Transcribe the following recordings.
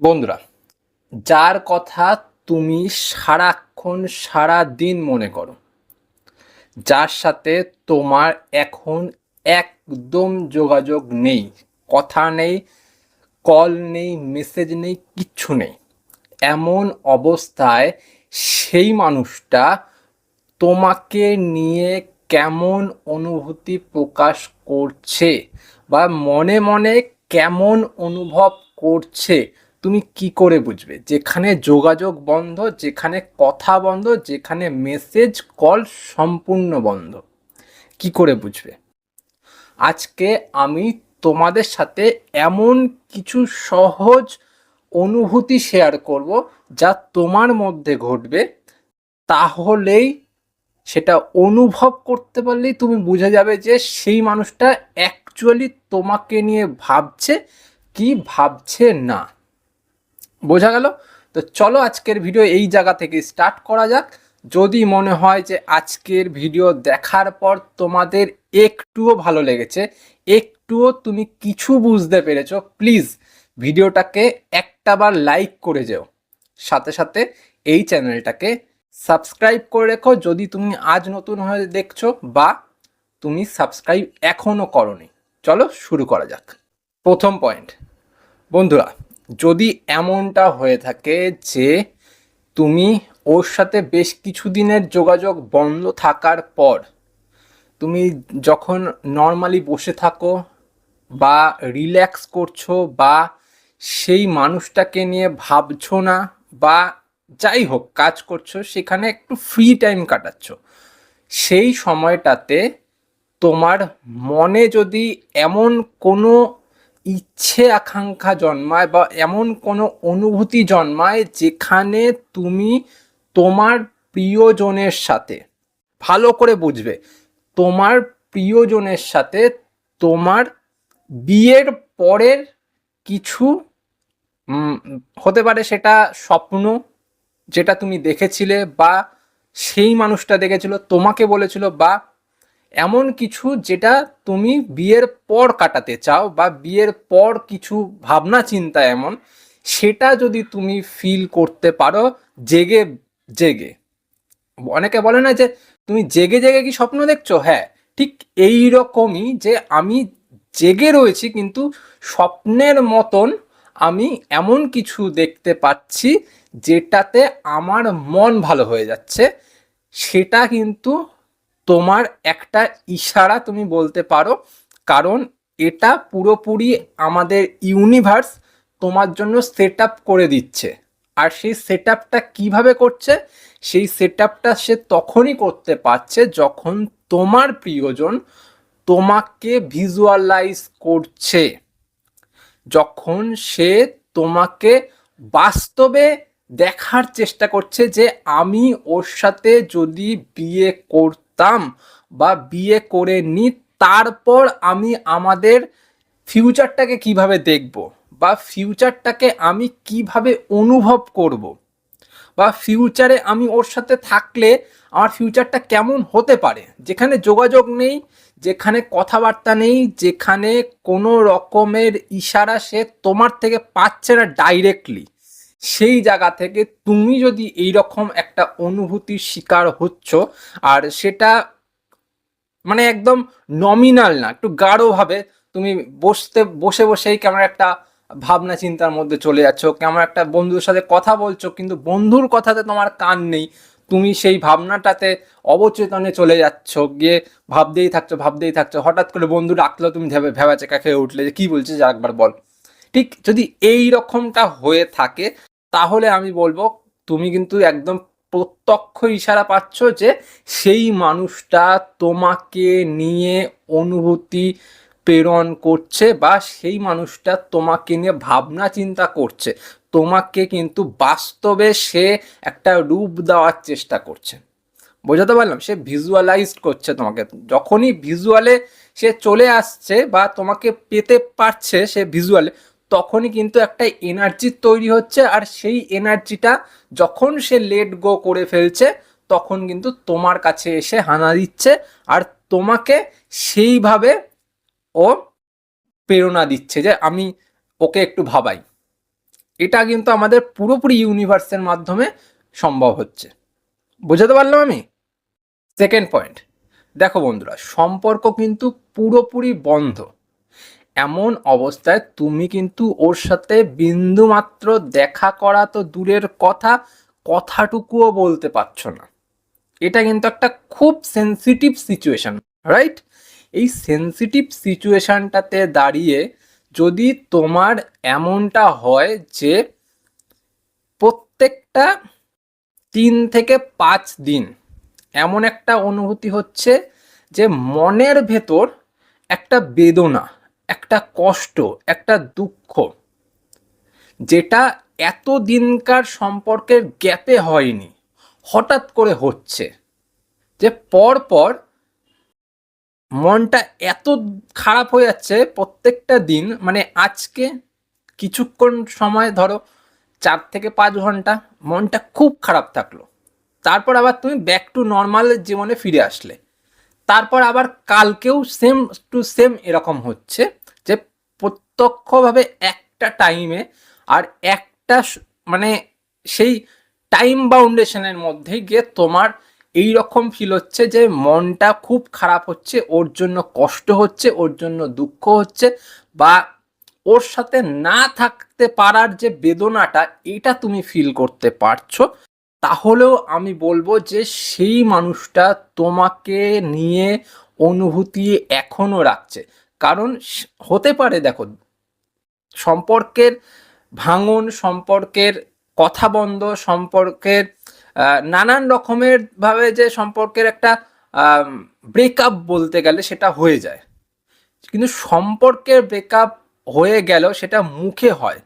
বন্ধুরা, যার কথা তুমি সারাক্ষণ সারা দিন মনে করো, যার সাথে তোমার এখন একদম যোগাযোগ নেই, কথা নেই কল নেই মেসেজ নেই, কিচ্ছু নেই, এমন অবস্থায় সেই মানুষটা তোমাকে নিয়ে কেমন অনুভূতি প্রকাশ করছে বা মনে মনে কেমন অনুভব করছে তুমি কি করে বুঝবে? যেখানে যোগাযোগ বন্ধ, যেখানে কথা বন্ধ, যেখানে মেসেজ কল সম্পূর্ণ বন্ধ। কি করে বুঝবে? আজকে আমি তোমাদের সাথে এমন কিছু সহজ অনুভূতি শেয়ার করব যা তোমার মধ্যে ঘটবে। তাহলেই সেটা অনুভব করতে পারলেই তুমি বুঝে যাবে যে সেই মানুষটা অ্যাকচুয়ালি তোমাকে নিয়ে ভাবছে কি ভাবছে না। বোঝা গেল? তো চলো আজকের ভিডিও এই জায়গা থেকে স্টার্ট করা যাক। যদি মনে হয় যে আজকের ভিডিও দেখার পর তোমাদের একটুও ভালো লেগেছে, একটুও তুমি কিছু বুঝতে পেরেছ প্লিজ ভিডিওটাকে একটাবার লাইক করে যেও। সাথে সাথে এই চ্যানেলটাকে সাবস্ক্রাইব করে রেখো। যদি তুমি আজ নতুন হয়ে দেখছ বা তুমি সাবস্ক্রাইব এখনও করনি, চলো শুরু করা যাক। প্রথম পয়েন্ট বন্ধুরা যদি এমনটা হয়ে থাকে যে তুমি ওর সাথে বেশ কিছু দিনের যোগাযোগ বন্ধ থাকার পর তুমি যখন নর্মালি বসে থাকো বা রিল্যাক্স করছ বা সেই মানুষটাকে নিয়ে ভাবছ না বা যাই হোক কাজ করছ, সেখানে একটু ফ্রি টাইম কাটাচ্ছ, সেই সময়টাতে তোমার মনে যদি এমন কোনো ইচ্ছে আকাঙ্ক্ষা জন্মায় বা এমন কোনো অনুভূতি জন্মায় যেখানে তুমি তোমার প্রিয়জনের সাথে, ভালো করে বুঝবে, তোমার প্রিয়জনের সাথে তোমার বিয়ের পরের কিছু হতে পারে সেটা স্বপ্ন যেটা তুমি দেখেছিলে বা সেই মানুষটা দেখেছিল, তোমাকে বলেছিল বা এমন কিছু যেটা তুমি বিয়ের পর কাটাতে চাও বা বিয়ের পর কিছু ভাবনা চিন্তা এমন, সেটা যদি তুমি ফিল করতে পারো জেগে জেগে। অনেকে বলে না যে, তুমি জেগে জেগে কি স্বপ্ন দেখছ? হ্যাঁ ঠিক এই রকমই যে আমি জেগে রয়েছি, কিন্তু স্বপ্নের মতন আমি এমন কিছু দেখতে পাচ্ছি যেটাতে আমার মন ভালো হয়ে যাচ্ছে। সেটা কিন্তু তোমার একটা ইশারা তুমি বলতে পারো, কারণ এটা পুরোপুরি আমাদের ইউনিভার্স তোমার জন্য সেট করে দিচ্ছে। আর সেই সেট আপটা কীভাবে করছে? সেই সেট আপটা সে তখনই করতে পারছে যখন তোমার প্রিয়জন তোমাকে ভিজুয়ালাইজ করছে। যখন সে তোমাকে বাস্তবে দেখার চেষ্টা করছে যে আমি ওর সাথে যদি বিয়ে করতাম বা বিয়ে করে নি, তারপর আমি আমাদের ফিউচারটাকে কীভাবে দেখব বা ফিউচারটাকে আমি কীভাবে অনুভব করব বা ফিউচারে আমি ওর সাথে থাকলে আমার ফিউচারটা কেমন হতে পারে? যেখানে যোগাযোগ নেই, যেখানে কথাবার্তা নেই, যেখানে কোনো রকমের ইশারা সে তোমার থেকে পাচ্ছে না ডাইরেক্টলি সেই জায়গা থেকে তুমি যদি এই রকম একটা অনুভূতির শিকার হচ্ছ, আর সেটা মানে একদম নমিনাল না, একটু গাঢ়ভাবে তুমি বসতে, বসে বসেই কেমন একটা ভাবনা চিন্তার মধ্যে চলে যাচ্ছ, কেমন একটা বন্ধুর সাথে কথা বলছো, কিন্তু বন্ধুর কথাতে তোমার কান নেই, তুমি সেই ভাবনাটাতে অবচেতনে চলে যাচ্ছ, গিয়ে ভাবতেই থাকছো ভাবতেই থাকছো, হঠাৎ করে বন্ধু ডাকলো, তুমি ভেবে, ভেবা চেকা খেয়ে উঠলে যে কী বলছিস একবার বল। ঠিক যদি এই রকমটা হয়ে থাকে তাহলে আমি বলব, তুমি কিন্তু একদম প্রত্যক্ষ ইশারা পাচ্ছ যে সেই মানুষটা তোমাকে নিয়ে অনুভূতি প্রেরণ করছে বা সেই মানুষটা তোমাকে নিয়ে ভাবনা চিন্তা করছে। তোমাকে কিন্তু বাস্তবে সে একটা রূপ দেওয়ার চেষ্টা করছে। বোঝাতে পারলাম? সে ভিজুয়ালাইজ করছে তোমাকে। যখনই ভিজুয়ালে সে চলে আসছে বা তোমাকে পেতে পারছে সে ভিজুয়ালে তখনই কিন্তু একটা এনার্জি তৈরি হচ্ছে আর সেই এনার্জিটা যখন সে লেট গো করে ফেলছে, তখন কিন্তু তোমার কাছে এসে হানা দিচ্ছে আর তোমাকে সেইভাবে ও প্রেরণা দিচ্ছে যে আমি ওকে একটু ভাবাই। এটা কিন্তু আমাদের পুরোপুরি ইউনিভার্সের মাধ্যমে সম্ভব হচ্ছে। বুঝাতে পারলাম আমি? সেকেন্ড পয়েন্ট দেখো বন্ধুরা, সম্পর্ক কিন্তু পুরোপুরি বন্ধ। এমন অবস্থায় তুমি কিন্তু ওর সাথে বিন্দুমাত্র দেখা করা তো দূরের কথা, কথাটুকুও বলতে পারছ না। এটা কিন্তু একটা খুব সেন্সিটিভ সিচুয়েশন রাইট এই সেন্সিটিভ সিচুয়েশানটাতে দাঁড়িয়ে যদি তোমার এমনটা হয় যে প্রত্যেকটা তিন থেকে পাঁচ দিন এমন একটা অনুভূতি হচ্ছে যে মনের ভেতর একটা বেদনা একটা কষ্ট, একটা দুঃখ, যেটা এত দিনকার সম্পর্কের গ্যাপে হয়নি, হঠাৎ করে হচ্ছে, যে পর পর মনটা এত খারাপ হয়ে যাচ্ছে প্রত্যেকটা দিন মানে আজকে কিছুক্ষণ সময় ধরো চার থেকে পাঁচ ঘণ্টা মনটা খুব খারাপ থাকল। তারপর আবার তুমি ব্যাক টু নর্মাল জীবনে ফিরে আসলে। তারপর আবার কালকেও সেম টু সেম এরকম হচ্ছে। প্রত্যক্ষভাবে একটা টাইমে আর একটা মানে সেই টাইম বাউন্ডেশনের মধ্যে গিয়ে তোমার এই রকম ফিল হচ্ছে যে মনটা খুব খারাপ হচ্ছে, ওর জন্য কষ্ট হচ্ছে, ওর জন্য দুঃখ হচ্ছে বা ওর সাথে না থাকতে পারার যে বেদনাটা, এটা তুমি ফিল করতে পারছ। তাহলেও আমি বলব যে সেই মানুষটা তোমাকে নিয়ে অনুভূতি এখনও রাখছে। কারণ হতে পারে দেখো, সম্পর্কের ভাঙন, সম্পর্কের কথা বন্ধ, সম্পর্কের নানান রকমের ভাবে যে সম্পর্কের একটা ব্রেকআপ বলতে গেলে সেটা হয়ে যায়। কিন্তু সম্পর্কের ব্রেকআপ হয়ে গেল সেটা মুখে হয়।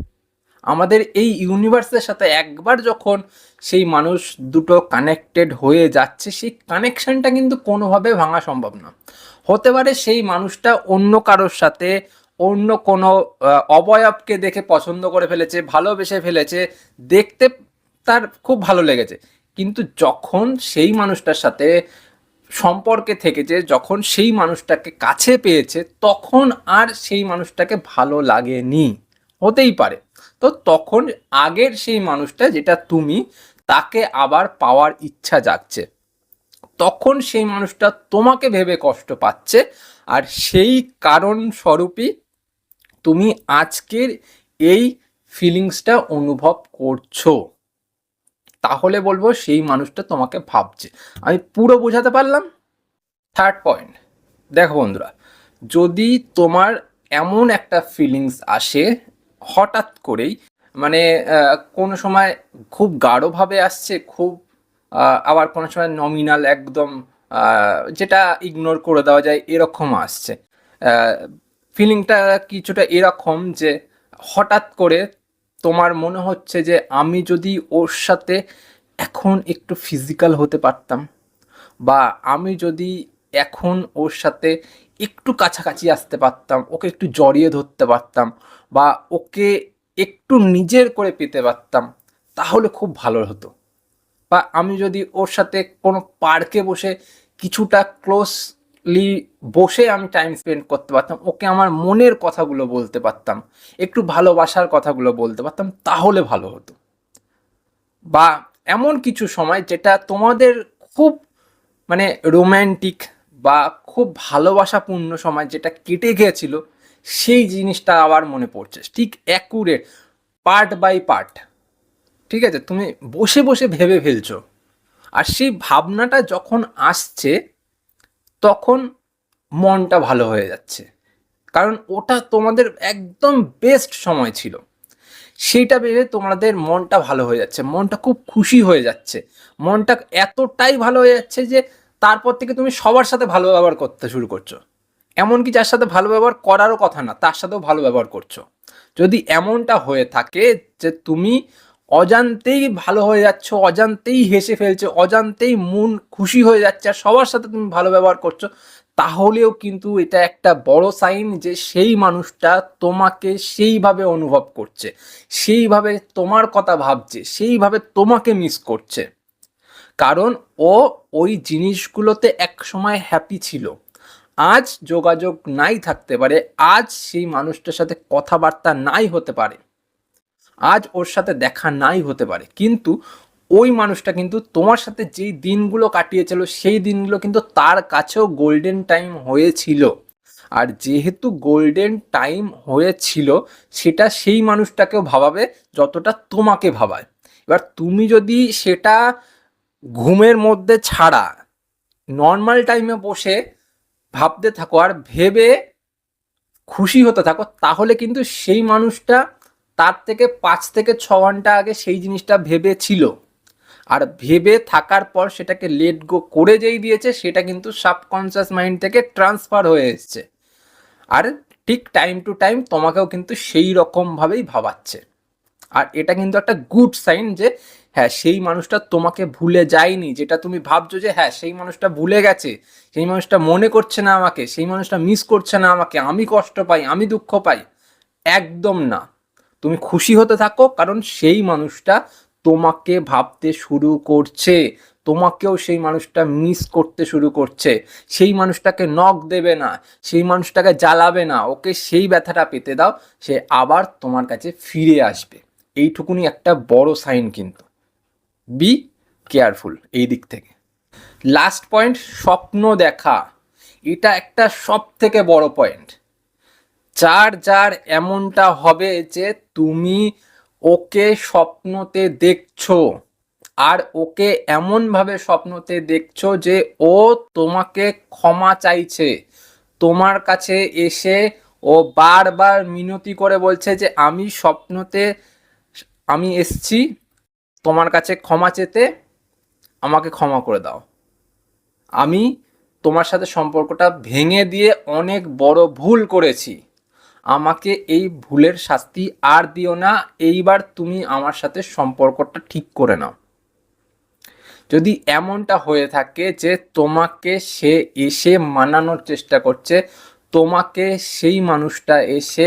আমাদের এই ইউনিভার্সের সাথে একবার যখন সেই মানুষ দুটো কানেক্টেড হয়ে যাচ্ছে, সেই কানেকশনটা কিন্তু কোনোভাবে ভাঙা সম্ভব না। হতে পারে সেই মানুষটা অন্য কারোর সাথে অন্য কোনো অবয়বকে দেখে পছন্দ করে ফেলেছে, ভালোবেসে ফেলেছে, দেখতে তার খুব ভালো লেগেছে। কিন্তু যখন সেই মানুষটার সাথে সম্পর্কে থেকেছে, যখন সেই মানুষটাকে কাছে পেয়েছে, তখন আর সেই মানুষটাকে ভালো লাগেনি। হতেই পারে। তো তখন আগের সেই মানুষটা, যেটা তুমি, তাকে আবার পাওয়ার ইচ্ছা জাগছে। তখন সেই মানুষটা তোমাকে ভেবে কষ্ট পাচ্ছে। আর সেই কারণ স্বরূপই তুমি আজকের এই ফিলিংসটা অনুভব করছ। তাহলে বলব সেই মানুষটা তোমাকে ভাবছে। আমি পুরো বোঝাতে পারলাম? থার্ড পয়েন্ট দেখো বন্ধুরা, যদি তোমার এমন একটা ফিলিংস আসে হঠাৎ করেই মানে কোনো সময় খুব গাঢ়ভাবে আসছে, খুব আবার কোনো সময় নমিনাল একদম যেটা ইগনোর করে দেওয়া যায় এরকম আসছে। ফিলিংটা কিছুটা এরকম যে হঠাৎ করে তোমার মনে হচ্ছে যে আমি যদি ওর সাথে এখন একটু ফিজিক্যাল হতে পারতাম বা আমি যদি এখন ওর সাথে একটু কাছাকাছি আসতে পারতাম, ওকে একটু জড়িয়ে ধরতে পারতাম বা ওকে একটু নিজের করে পেতে পারতাম, তাহলে খুব ভালো হতো। বা আমি যদি ওর সাথে কোনো পার্কে বসে কিছুটা ক্লোজলি বসে আমি টাইম স্পেন্ড করতে পারতাম, ওকে আমার মনের কথাগুলো বলতে পারতাম, একটু ভালোবাসার কথাগুলো বলতে পারতাম, তাহলে ভালো হতো। বা এমন কিছু সময় যেটা তোমাদের খুব মানে রোম্যান্টিক বা খুব ভালোবাসাপূর্ণ সময় যেটা কেটে গিয়েছিল, সেই জিনিসটা আবার মনে পড়ছে। ঠিক অ্যাকুরেট পার্ট বাই পার্ট ঠিক আছে? তুমি বসে বসে ভেবে ফেলছো। আর সেই ভাবনাটা যখন আসছে, তখন মনটা ভালো হয়ে যাচ্ছে। কারণ ওটা তোমাদের একদম বেস্ট সময় ছিল। সেইটা ভেবে তোমাদের মনটা ভালো হয়ে যাচ্ছে। মনটা খুব খুশি হয়ে যাচ্ছে। মনটা এতটাই ভালো হয়ে যাচ্ছে যে, তারপর থেকে তুমি সবার সাথে ভালো ব্যবহার করতে শুরু করছ। এমনকি যার সাথে ভালো ব্যবহার করারও কথা না, তার সাথেও ভালো ব্যবহার করছ। যদি এমনটা হয়ে থাকে যে, তুমি অজান্তেই ভালো হয়ে যাচ্ছ, অজান্তেই হেসে ফেলছো, অজান্তেই মন খুশি হয়ে যাচ্ছে আর সবার সাথে তুমি ভালো ব্যবহার করছ, তাহলেও কিন্তু এটা একটা বড় সাইন যে সেই মানুষটা তোমাকে সেইভাবে অনুভব করছে, সেইভাবে তোমার কথা ভাবছে, সেইভাবে তোমাকে মিস করছে। কারণ ও ওই জিনিসগুলোতে এক সময় হ্যাপি ছিল। আজ যোগাযোগ নাই থাকতে পারে, আজ সেই মানুষটার সাথে কথাবার্তা নাই হতে পারে। আজ ওর সাথে দেখা নাই হতে পারে। কিন্তু ওই মানুষটা কিন্তু তোমার সাথে যেই দিনগুলো কাটিয়েছিল, সেই দিনগুলো কিন্তু তার কাছেও গোল্ডেন টাইম হয়েছিল। আর যেহেতু গোল্ডেন টাইম হয়েছিল, সেটা সেই মানুষটাকেও ভাবাবে, যতটা তোমাকে ভাবায়। এবার তুমি যদি সেটা ঘুমের মধ্যে ছাড়া নর্মাল টাইমে বসে ভাবতে থাকো আর ভেবে খুশি হতে থাকো, তাহলে কিন্তু সেই মানুষটা তার থেকে পাঁচ থেকে ছ ঘণ্টা আগে সেই জিনিসটা ভেবেছিল আর ভেবে থাকার পর সেটাকে লেট গো করে যেই দিয়েছে, সেটা কিন্তু সাবকনসিয়াস মাইন্ড থেকে ট্রান্সফার হয়ে এসছে। আর ঠিক টাইম টু টাইম তোমাকেও কিন্তু সেই রকমভাবেই ভাবাচ্ছে। আর এটা কিন্তু একটা গুড সাইন যে হ্যাঁ সেই মানুষটা তোমাকে ভুলে যায়নি, যেটা তুমি ভাবছ যে হ্যাঁ সেই মানুষটা ভুলে গেছে, সেই মানুষটা মনে করছে না আমাকে, সেই মানুষটা মিস করছে না আমাকে, আমি কষ্ট পাই, আমি দুঃখ পাই, একদম না। তুমি খুশি হতে থাকো, কারণ সেই মানুষটা তোমাকে ভাবতে শুরু করছে। তোমাকেও সেই মানুষটা মিস করতে শুরু করছে। সেই মানুষটাকে নখ দেবে না, সেই মানুষটাকে জ্বালাবে না, ওকে সেই ব্যথাটা পেতে দাও, সে আবার তোমার কাছে ফিরে আসবে। এইটুকুনি একটা বড় সাইন কিন্তু। বি কেয়ারফুল এই দিক থেকে। লাস্ট পয়েন্ট স্বপ্ন দেখা। এটা একটা সব থেকে বড় পয়েন্ট যার যার এমনটা হবে যে তুমি ওকে স্বপ্নতে দেখছ আর ওকে এমনভাবে স্বপ্নতে দেখছ যে ও তোমাকে ক্ষমা চাইছে। তোমার কাছে এসে ও বারবার মিনতি করে বলছে যে, আমি স্বপ্নতে, আমি এসছি, তোমার কাছে ক্ষমা চেতে আমাকে ক্ষমা করে দাও। আমি তোমার সাথে সম্পর্কটা ভেঙে দিয়ে অনেক বড় ভুল করেছি। আমাকে এই ভুলের শাস্তি আর দিও না, এইবার তুমি আমার সাথে সম্পর্কটা ঠিক করে নাও। যদি এমনটা হয়ে থাকে যে তোমাকে সে এসে মানানোর চেষ্টা করছে, তোমাকে সেই মানুষটা এসে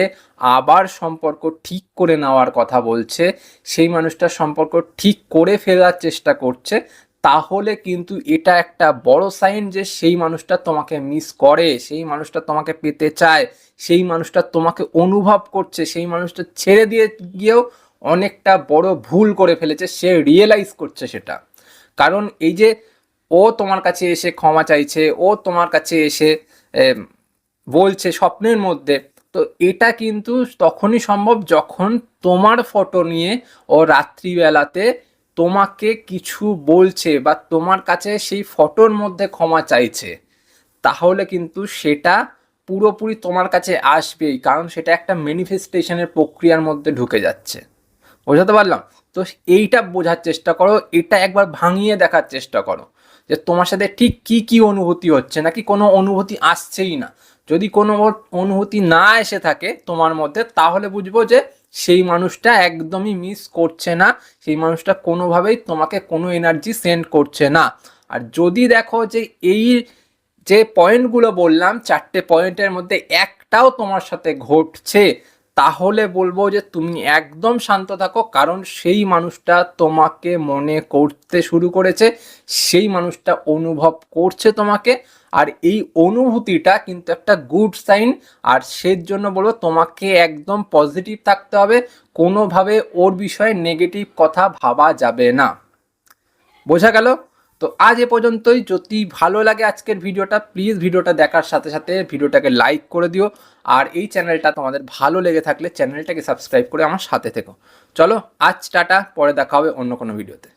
আবার সম্পর্ক ঠিক করে নেওয়ার কথা বলছে, সেই মানুষটা সম্পর্ক ঠিক করে ফেলার চেষ্টা করছে তাহলে কিন্তু এটা একটা বড় সাইন যে সেই মানুষটা তোমাকে মিস করে, সেই মানুষটা তোমাকে পেতে চায়, সেই মানুষটা তোমাকে অনুভব করছে, সেই মানুষটা ছেড়ে দিয়ে গিয়েও অনেকটা বড় ভুল করে ফেলেছে, সে রিয়েলাইজ করছে সেটা। কারণ এই যে ও তোমার কাছে এসে ক্ষমা চাইছে, ও তোমার কাছে এসে বলছে স্বপ্নের মধ্যে, তো এটা কিন্তু তখনই সম্ভব যখন তোমার ফটো নিয়ে ও রাত্রিবেলাতে তোমাকে কিছু বলছে বা তোমার কাছে সেই ফটোর মধ্যে ক্ষমা চাইছে, তাহলে কিন্তু সেটা পুরোপুরি তোমার কাছে আসবেই, কারণ সেটা একটা ম্যানিফেস্টেশনের প্রক্রিয়ার মধ্যে ঢুকে যাচ্ছে। বোঝাতে পারলাম? তো এইটা বোঝার চেষ্টা করো, এটা একবার ভাঙিয়ে দেখার চেষ্টা করো, যে তোমার সাথে ঠিক কি কি অনুভূতি হচ্ছে, নাকি কোনো অনুভূতি আসছেই না। যদি কোনো অনুভূতি না এসে থাকে তোমার মধ্যে, তাহলে বুঝব যে সেই মানুষটা একদমই মিস করছে না, সেই মানুষটা কোনোভাবেই তোমাকে কোনো এনার্জি সেন্ড করছে না। আর যদি দেখো যে এই যে পয়েন্টগুলো বললাম, চারটে পয়েন্টের মধ্যে একটাও তোমার সাথে ঘটছে তাহলে বলব যে তুমি একদম শান্ত থাকো, কারণ সেই মানুষটা তোমাকে মনে করতে শুরু করেছে, সেই মানুষটা অনুভব করছে তোমাকে, আর এই অনুভূতিটা কিন্তু একটা গুড সাইন আর সের জন্য বলব তোমাকে একদম পজিটিভ থাকতে হবে, কোনোভাবে ওর বিষয়ে নেগেটিভ কথা ভাবা যাবে না। বোঝা গেল? তো আজ এ পর্যন্তই। যদি ভালো লাগে আজকের ভিডিওটা প্লিজ ভিডিওটা দেখার সাথে সাথে ভিডিওটাকে লাইক করে দিও। আর এই চ্যানেলটা তোমাদের ভালো লেগে থাকলে চ্যানেলটাকে সাবস্ক্রাইব করে আমার সাথে থেকো। চলো, আজ টাটা, পরে দেখা হবে অন্য কোনো ভিডিওতে